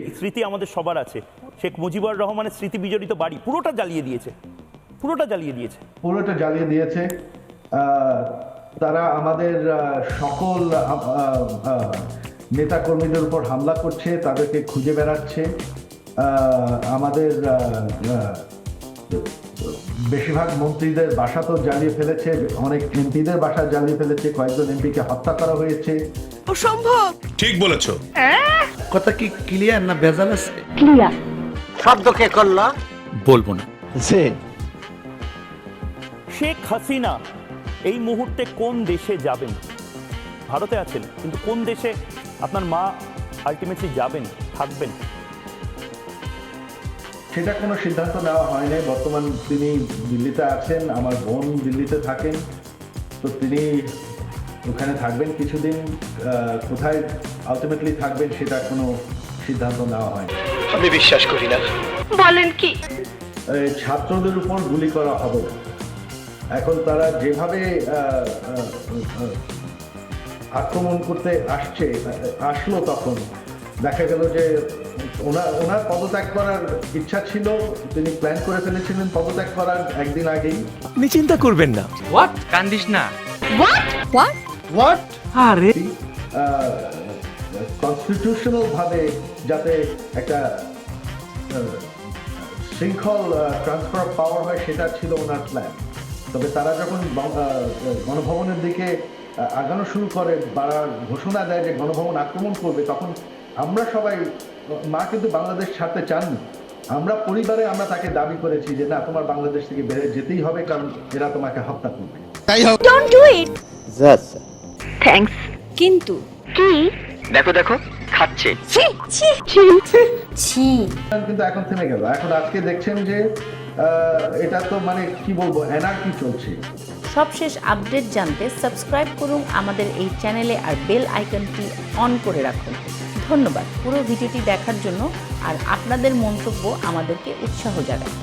স্মৃতি আমাদের সবার আছে। শেখ মুজিবুর রহমানের স্মৃতি বিজড়িত বাড়ি পুরোটা জ্বালিয়ে দিয়েছে। পুরোটা জ্বালিয়ে দিয়েছে। পুরোটা জ্বালিয়ে দিয়েছে। আহ, তারা আমাদের সকল নেতা কর্মীদের উপর হামলা করছে তাদেরকে খুঁজে বেড়াচ্ছে। আহ, আমাদের বেশিরভাগ মন্ত্রীদের বাসা তো জ্বালিয়ে ফেলেছে অনেক এমপিদের বাসা জ্বালিয়ে ফেলেছে কয়েকজন এমপিকে হত্যা করা হয়েছে। অসম্ভব ঠিক বলেছ। কথা কি ক্লিয়ার না ভেজাল আছে? ক্লিয়ার শব্দ কে করল? বলব না। শেখ হাসিনা এই মুহূর্তে কোন দেশে যাবেন? ভারতে আছেন কিন্তু কোন দেশে আপনার মা আলটিমেটলি যাবেন থাকবেন? সেটা কোনো সিদ্ধান্ত নেওয়া হয় নাই। বর্তমান তিনি দিল্লিতে আছেন আমার বোন দিল্লিতে থাকেন। তো তিনি ওখানে থাকবেন কিছুদিন কোথায় আলটিমেটলি থাকবেন সেটা কোনো সিদ্ধান্ত নেওয়া হয় বলেন কি? ছাত্রদের উপর গুলি করা হবে। এখন তারা যেভাবে আক্রমণ করতে আসছে আসলো তখন দেখা গেল যে ওনার ওনার পদত্যাগ করার ইচ্ছা ছিল তিনি প্ল্যান করে ফেলেছিলেন পদত্যাগ করার একদিন আগেই। আপনি চিন্তা করবেন না। হোয়াট কান্দিস না। আরে। কনস্টিটিউশনাল ভাবে যাতে একটা শৃঙ্খল ট্রান্সফার পাওয়ার হয় সেটা ছিল ওনার প্ল্যান তবে তারা যখন গণভবনের দিকে আগানো শুরু করে বা ঘোষণা দেয় যে গণভবন আক্রমণ করবে তখন আমরা সবাই মা কিন্তু বাংলাদেশ ছাড়তে চাননি। আমরা পরিবারে আমরা তাকে দাবি করেছি যে না তোমার বাংলাদেশ থেকে বেড়ে যেতেই হবে কারণ এরা তোমাকে হত্যা করবে। ডোন্ট ডু ইট থ্যাঙ্কস কিন্তু কি? দেখো দেখো খাচ্ছে। ছি ছি ছি ছি কিন্তু এখন থেমে গেল। এখন আজকে দেখছেন যে আহ, এটা তো মানে কি বলব এনার্কি চলছে। সবশেষ আপডেট জানতে সাবস্ক্রাইব করুন আমাদের এই চ্যানেলে আর বেল আইকনটি অন করে রাখুন। ধন্যবাদ। পুরো ভিডিওটি দেখার জন্য আর আপনাদের মন্তব্য আমাদেরকে উৎসাহ জাগায়।